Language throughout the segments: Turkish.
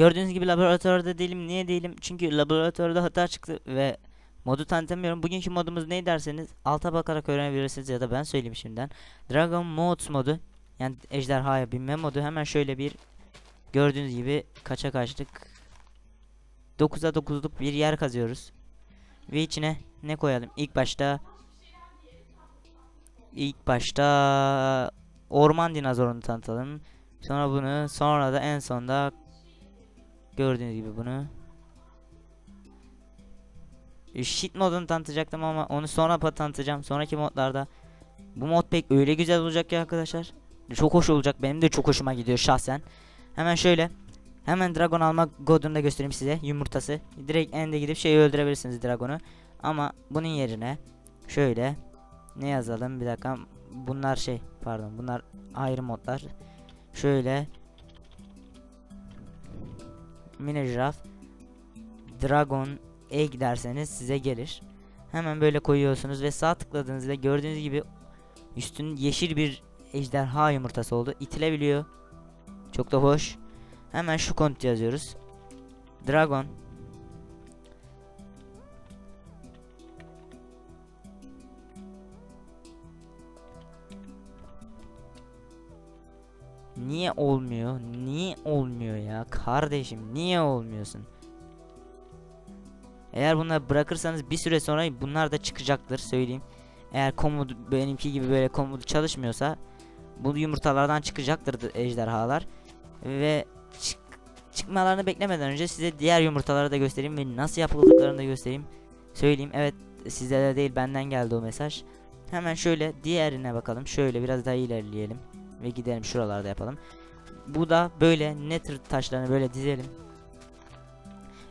Gördüğünüz gibi laboratuvarda değilim. Niye değilim? Çünkü laboratuvarda hata çıktı ve modu tanıtamıyorum. Bugünkü modumuz ne derseniz alta bakarak öğrenebilirsiniz ya da ben söyleyeyim şimdiden. Dragon Modes modu yani ejderhaya binme modu hemen şöyle bir gördüğünüz gibi kaça kaçtık 9'a 9'luk bir yer kazıyoruz. Ve içine ne koyalım? İlk başta ilk başta orman dinozorunu tanıtalım. Sonra bunu, sonra da en sonda gördüğünüz gibi bunu. E, Shit modunu tanıtacaktım ama onu sonra tanıtacağım. Sonraki modlarda. Bu mod pek öyle güzel olacak ki arkadaşlar. Çok hoş olacak. Benim de çok hoşuma gidiyor şahsen. Hemen şöyle. Hemen dragon alma godunu da göstereyim size. Yumurtası. Direkt ende gidip şeyi öldürebilirsiniz dragonu. Ama bunun yerine şöyle ne yazalım bir dakika. Bunlar şey pardon bunlar ayrı modlar. Şöyle mini dragon egg derseniz size gelir. Hemen böyle koyuyorsunuz ve sağ tıkladığınızda gördüğünüz gibi üstün yeşil bir ejderha yumurtası oldu. İtilebiliyor. Çok da hoş. Hemen şu komut yazıyoruz. Dragon Niye olmuyor? Niye olmuyor ya? Kardeşim niye olmuyorsun? Eğer bunları bırakırsanız bir süre sonra bunlar da çıkacaktır söyleyeyim. Eğer komodu benimki gibi böyle komodu çalışmıyorsa bu yumurtalardan çıkacaktır ejderhalar. Ve çık- çıkmalarını beklemeden önce size diğer yumurtaları da göstereyim ve nasıl yapıldıklarını da göstereyim. Söyleyeyim evet size de değil benden geldi o mesaj. Hemen şöyle diğerine bakalım. Şöyle biraz daha ilerleyelim ve gidelim şuralarda yapalım. Bu da böyle nether taşlarını böyle dizelim.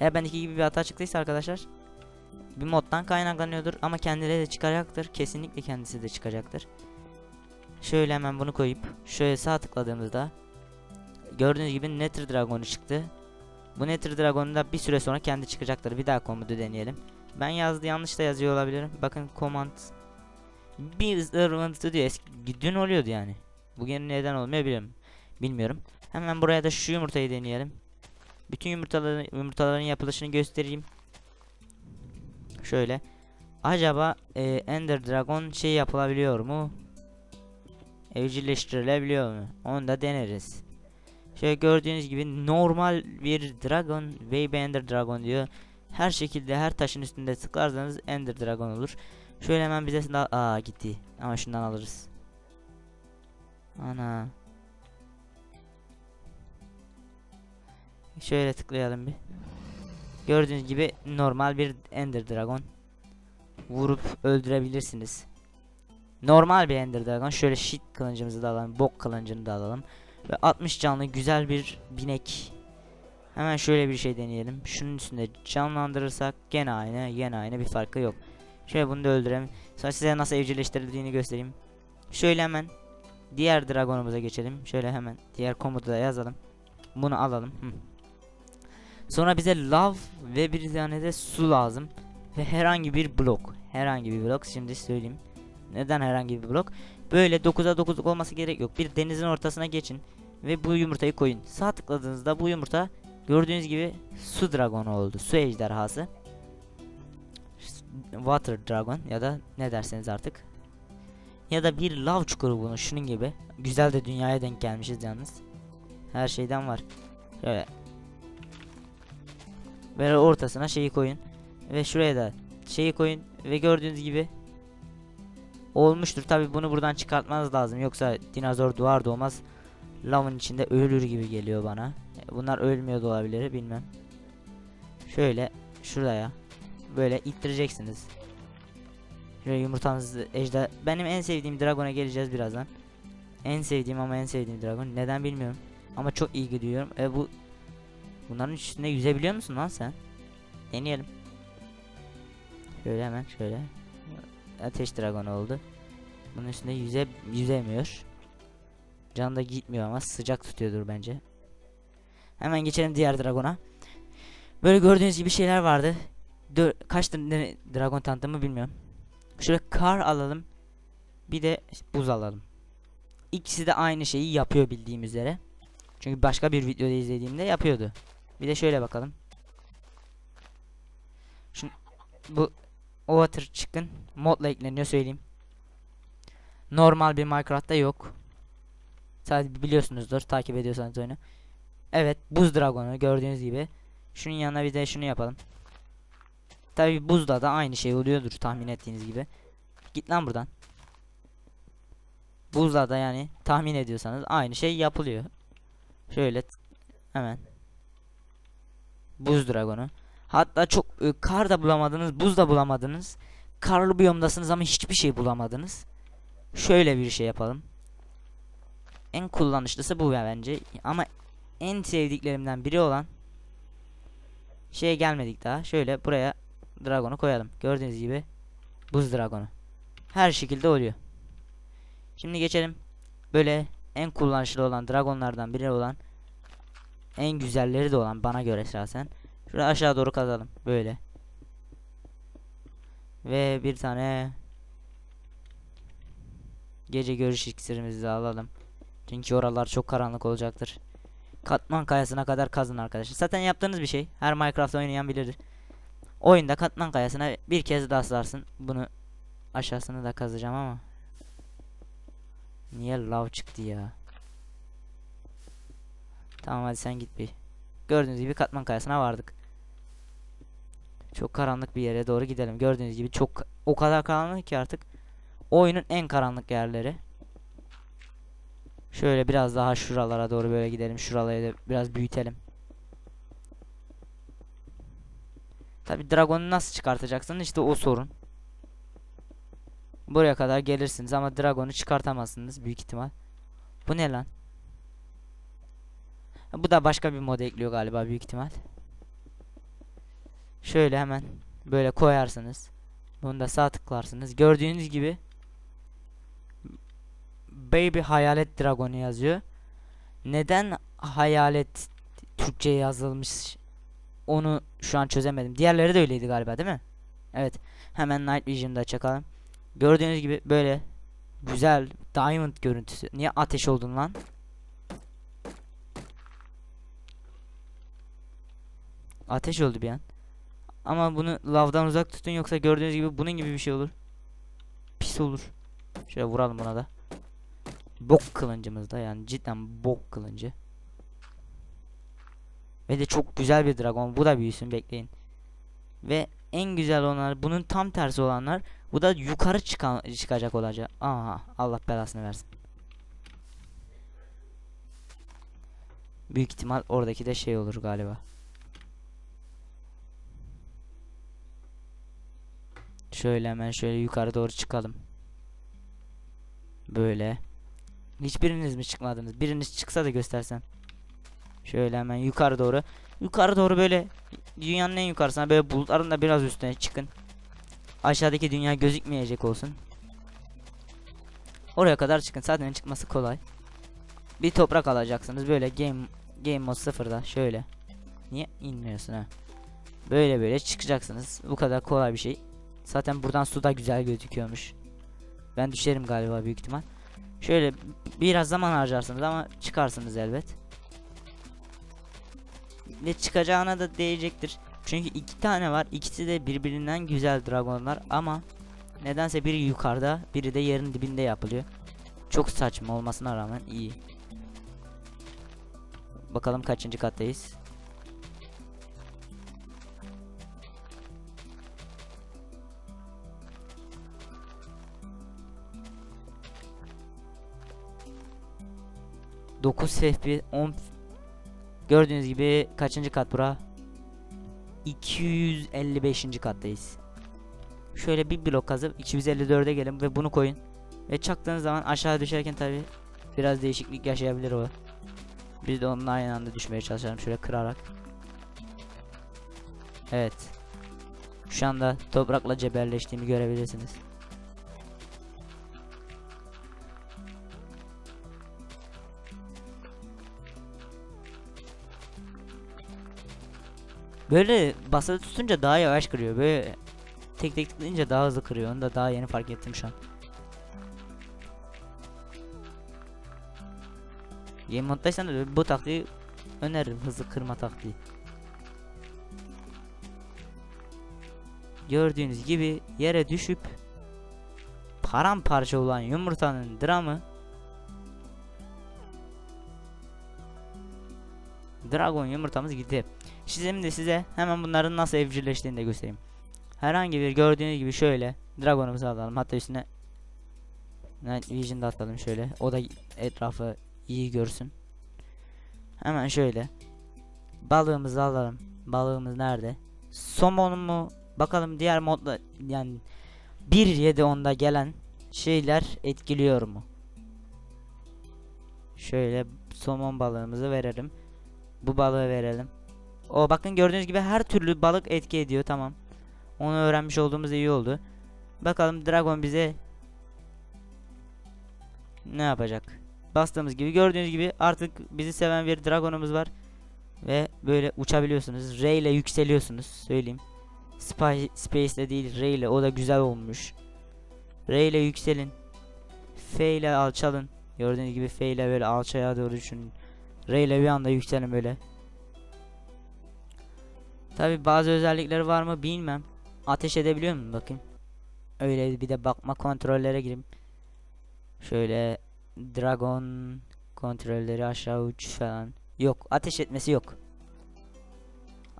Eğer bendeki gibi bir hata çıktıysa arkadaşlar bir moddan kaynaklanıyordur ama kendileri de çıkacaktır. Kesinlikle kendisi de çıkacaktır. Şöyle hemen bunu koyup şöyle sağ tıkladığımızda gördüğünüz gibi Nether Dragon'u çıktı. Bu Nether Dragon'u da bir süre sonra kendi çıkacaktır. Bir daha komutu deneyelim. Ben yazdı yanlış da yazıyor olabilirim. Bakın command bir diyor. Eski, dün oluyordu yani. Bugün neden olmuyor bilmiyorum. Bilmiyorum. Hemen buraya da şu yumurtayı deneyelim. Bütün yumurtaların yumurtaların yapılışını göstereyim. Şöyle. Acaba e, Ender Dragon şey yapılabiliyor mu? Evcilleştirilebiliyor mu? Onu da deneriz. Şöyle gördüğünüz gibi normal bir dragon Baby Ender Dragon diyor. Her şekilde her taşın üstünde tıklarsanız Ender Dragon olur. Şöyle hemen bize aa gitti. Ama şundan alırız. Ana. Şöyle tıklayalım bir. Gördüğünüz gibi normal bir Ender Dragon. Vurup öldürebilirsiniz. Normal bir Ender Dragon. Şöyle shit kılıncımızı da alalım. Bok kılıncını da alalım. Ve 60 canlı güzel bir binek. Hemen şöyle bir şey deneyelim. Şunun üstünde canlandırırsak gene aynı. Gene aynı bir farkı yok. Şöyle bunu da öldürelim. Sonra size nasıl evcilleştirildiğini göstereyim. Şöyle hemen diğer dragonumuza geçelim. Şöyle hemen diğer komutu da yazalım. Bunu alalım. Hı. Sonra bize lav ve bir tane de su lazım. Ve herhangi bir blok. Herhangi bir blok. Şimdi söyleyeyim. Neden herhangi bir blok? Böyle 9'a 9'luk olması gerek yok. Bir denizin ortasına geçin. Ve bu yumurtayı koyun. Sağ tıkladığınızda bu yumurta gördüğünüz gibi su dragonu oldu. Su ejderhası. Water Dragon ya da ne derseniz artık. Ya da bir lav çukuru bunu şunun gibi. Güzel de dünyaya denk gelmişiz yalnız. Her şeyden var. Şöyle. Böyle ortasına şeyi koyun. Ve şuraya da şeyi koyun. Ve gördüğünüz gibi olmuştur. Tabi bunu buradan çıkartmanız lazım. Yoksa dinozor doğar doğmaz lavın içinde ölür gibi geliyor bana. Bunlar ölmüyor da olabilir bilmem. Şöyle şuraya böyle ittireceksiniz. Şöyle yumurtanızı ejder. Benim en sevdiğim dragona geleceğiz birazdan. En sevdiğim ama en sevdiğim dragon. Neden bilmiyorum. Ama çok iyi gidiyorum. E bu bunların üstünde yüzebiliyor musun lan sen? Deneyelim. Şöyle hemen şöyle. Ateş dragon oldu. Bunun üstünde yüze yüzemiyor. Can da gitmiyor ama sıcak tutuyordur bence. Hemen geçelim diğer dragona. Böyle gördüğünüz gibi şeyler vardı. Dö kaç dragon tanıttığımı bilmiyorum. Şöyle kar alalım. Bir de buz alalım. İkisi de aynı şeyi yapıyor bildiğim üzere. Çünkü başka bir videoda izlediğimde yapıyordu. Bir de şöyle bakalım. Şu bu Water Chicken modla ekleniyor söyleyeyim. Normal bir Minecraft'ta yok. Sadece biliyorsunuzdur takip ediyorsanız oyunu. Evet buz dragonu gördüğünüz gibi. Şunun yanına bir de şunu yapalım. Tabi buzda da aynı şey oluyordur tahmin ettiğiniz gibi. Git lan buradan. Buzda da yani tahmin ediyorsanız aynı şey yapılıyor. Şöyle hemen. Buz dragonu. Hatta çok e, kar da bulamadınız, buz da bulamadınız. Karlı biyomdasınız ama hiçbir şey bulamadınız. Şöyle bir şey yapalım. En kullanışlısı bu bence. Ama en sevdiklerimden biri olan şeye gelmedik daha. Şöyle buraya dragonu koyalım. Gördüğünüz gibi buz dragonu. Her şekilde oluyor. Şimdi geçelim. Böyle en kullanışlı olan dragonlardan biri olan en güzelleri de olan bana göre şahsen. Şuraya aşağı doğru kazalım. Böyle. Ve bir tane gece görüş iksirimizi de alalım. Çünkü oralar çok karanlık olacaktır. Katman kayasına kadar kazın arkadaşlar. Zaten yaptığınız bir şey. Her Minecraft oynayan bilir. Oyunda katman kayasına bir kez daha aslarsın. Bunu aşağısını da kazacağım ama. Niye lav çıktı ya? Tamam hadi sen git bir. Gördüğünüz gibi katman kayasına vardık. Çok karanlık bir yere doğru gidelim. Gördüğünüz gibi çok o kadar karanlık ki artık oyunun en karanlık yerleri. Şöyle biraz daha şuralara doğru böyle gidelim. Şuraları da biraz büyütelim. Tabi dragonu nasıl çıkartacaksın işte o sorun. Buraya kadar gelirsiniz ama dragonu çıkartamazsınız büyük ihtimal. Bu ne lan? Bu da başka bir mod ekliyor galiba büyük ihtimal. Şöyle hemen böyle koyarsınız. Bunu da sağ tıklarsınız. Gördüğünüz gibi Baby Hayalet Dragonu yazıyor. Neden hayalet Türkçe yazılmış onu şu an çözemedim. Diğerleri de öyleydi galiba değil mi? Evet. Hemen Night Vision'da çakalım. Gördüğünüz gibi böyle güzel diamond görüntüsü. Niye ateş oldun lan? Ateş oldu bir an. Ama bunu lavdan uzak tutun yoksa gördüğünüz gibi bunun gibi bir şey olur. Pis olur. Şöyle vuralım buna da. Bok kılıncımız da yani cidden bok kılıncı. Ve de çok güzel bir dragon. Bu da büyüsün bekleyin. Ve en güzel olanlar bunun tam tersi olanlar bu da yukarı çıkan çıkacak olacak. Aha Allah belasını versin. Büyük ihtimal oradaki de şey olur galiba. Şöyle hemen şöyle yukarı doğru çıkalım. Böyle. Hiçbiriniz mi çıkmadınız? Biriniz çıksa da göstersem. Şöyle hemen yukarı doğru. Yukarı doğru böyle dünyanın en yukarısına böyle bulutların da biraz üstüne çıkın. Aşağıdaki dünya gözükmeyecek olsun. Oraya kadar çıkın. Zaten çıkması kolay. Bir toprak alacaksınız. Böyle game game mode sıfırda şöyle. Niye inmiyorsun ha? Böyle böyle çıkacaksınız. Bu kadar kolay bir şey. Zaten buradan su da güzel gözüküyormuş. Ben düşerim galiba büyük ihtimal. Şöyle biraz zaman harcarsınız ama çıkarsınız elbet. Ve çıkacağına da değecektir. Çünkü iki tane var. İkisi de birbirinden güzel dragonlar ama nedense biri yukarıda, biri de yerin dibinde yapılıyor. Çok saçma olmasına rağmen iyi. Bakalım kaçıncı kattayız. Dokuz FPS 10 Gördüğünüz gibi kaçıncı kat bura? 255. kattayız. Şöyle bir blok kazıp 254'e gelin ve bunu koyun. Ve çaktığınız zaman aşağı düşerken tabi biraz değişiklik yaşayabilir o. Biz de onunla aynı anda düşmeye çalışalım şöyle kırarak. Evet. Şu anda toprakla cebelleştiğimi görebilirsiniz. Böyle basılı tutunca daha yavaş kırıyor. Böyle tek tek tıklayınca daha hızlı kırıyor. Onu da daha yeni fark ettim şu an. Yeni moddaysan da bu taktiği öneririm. Hızlı kırma taktiği. Gördüğünüz gibi yere düşüp paramparça olan yumurtanın dramı Dragon yumurtamız gitti. Şimdi size hemen bunların nasıl evcilleştiğini de göstereyim. Herhangi bir gördüğünüz gibi şöyle Dragon'umuzu alalım. Hatta üstüne Night Vision'da atalım şöyle. O da etrafı iyi görsün. Hemen şöyle. Balığımızı alalım. Balığımız nerede? Somon mu? Bakalım diğer modda yani 1.7.10'da gelen şeyler etkiliyor mu? Şöyle somon balığımızı verelim. Bu balığı verelim. O bakın gördüğünüz gibi her türlü balık etki ediyor tamam. Onu öğrenmiş olduğumuz iyi oldu. Bakalım Dragon bize ne yapacak? Bastığımız gibi gördüğünüz gibi artık bizi seven bir Dragon'umuz var. Ve böyle uçabiliyorsunuz. R ile yükseliyorsunuz söyleyeyim. Spy, Space ile değil R ile o da güzel olmuş. R ile yükselin. F ile alçalın. Gördüğünüz gibi F ile böyle alçaya doğru düşünün. R ile bir anda yükselin böyle. Tabi bazı özellikleri var mı bilmem. Ateş edebiliyor muyum bakayım. Öyle bir de bakma kontrollere gireyim. Şöyle dragon kontrolleri aşağı uç falan. Yok ateş etmesi yok.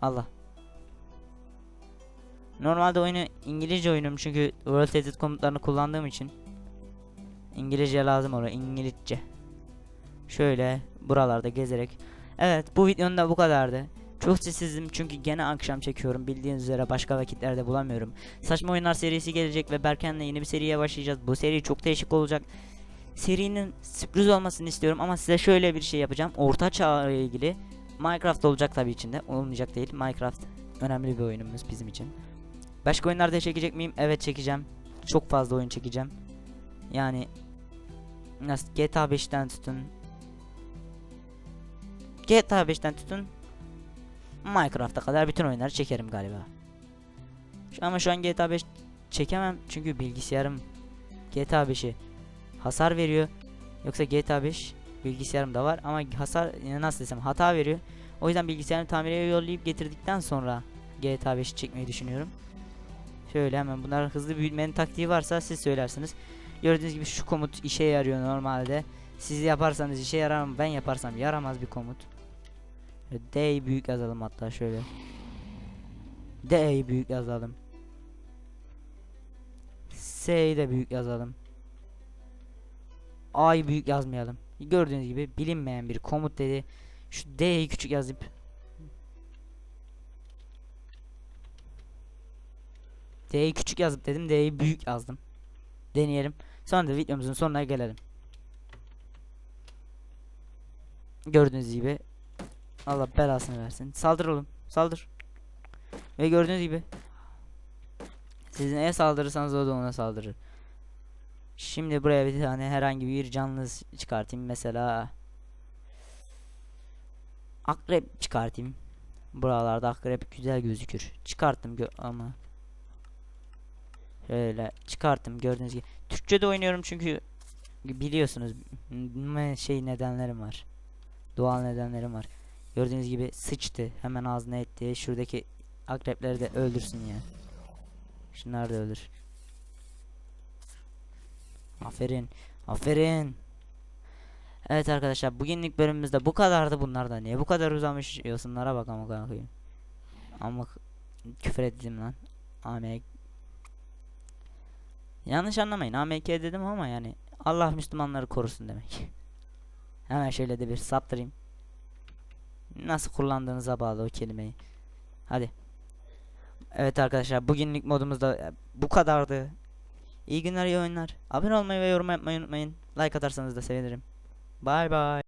Allah. Normalde oyunu İngilizce oyunum çünkü World Edit komutlarını kullandığım için İngilizce lazım oraya İngilizce. Şöyle buralarda gezerek. Evet bu videonun da bu kadardı. Çok sessizim çünkü gene akşam çekiyorum. Bildiğiniz üzere başka vakitlerde bulamıyorum. Saçma oyunlar serisi gelecek ve Berken'le yeni bir seriye başlayacağız. Bu seri çok değişik olacak. Serinin sürpriz olmasını istiyorum ama size şöyle bir şey yapacağım. Orta çağ ile ilgili Minecraft olacak tabii içinde. Olmayacak değil. Minecraft önemli bir oyunumuz bizim için. Başka oyunlarda çekecek miyim? Evet çekeceğim. Çok fazla oyun çekeceğim. Yani nasıl GTA 5'ten tutun. GTA 5'ten tutun. Minecraft'a kadar bütün oyunları çekerim galiba. Ama şu an GTA 5 çekemem çünkü bilgisayarım GTA 5'i hasar veriyor. Yoksa GTA 5 bilgisayarım da var ama hasar yani nasıl desem hata veriyor. O yüzden bilgisayarımı tamire yollayıp getirdikten sonra GTA 5'i çekmeyi düşünüyorum. Şöyle hemen bunlar hızlı büyütmenin taktiği varsa siz söylersiniz. Gördüğünüz gibi şu komut işe yarıyor normalde. Siz yaparsanız işe yarar mı? Ben yaparsam yaramaz bir komut. Şöyle D'yi büyük yazalım hatta şöyle. D'yi büyük yazalım. S'yi de büyük yazalım. A'yı büyük yazmayalım. Gördüğünüz gibi bilinmeyen bir komut dedi. Şu D'yi küçük yazıp D'yi küçük yazıp dedim D'yi büyük yazdım. Deneyelim. Sonra da videomuzun sonuna gelelim. Gördüğünüz gibi Allah belasını versin. Saldır oğlum. Saldır. Ve gördüğünüz gibi siz neye saldırırsanız o da ona saldırır. Şimdi buraya bir tane herhangi bir canlı çıkartayım mesela. Akrep çıkartayım. Buralarda akrep güzel gözükür. Çıkarttım gö ama. Şöyle çıkarttım gördüğünüz gibi. Türkçe de oynuyorum çünkü biliyorsunuz şey nedenlerim var. Doğal nedenlerim var. Gördüğünüz gibi sıçtı. Hemen ağzına etti. Şuradaki akrepleri de öldürsün ya. Şunlar da öldür. Aferin. Aferin. Evet arkadaşlar bugünlük bölümümüzde bu kadardı bunlarda. Niye bu kadar uzamış yosunlara bak ama koyayım. Ama küfür ettim lan. AMK Yanlış anlamayın. AMK dedim ama yani Allah Müslümanları korusun demek. Hemen şöyle de bir saptırayım. Nasıl kullandığınıza bağlı o kelimeyi. Hadi. Evet arkadaşlar bugünlük modumuzda e, bu kadardı. İyi günler iyi oyunlar. Abone olmayı ve yorum yapmayı unutmayın. Like atarsanız da sevinirim. Bye bye.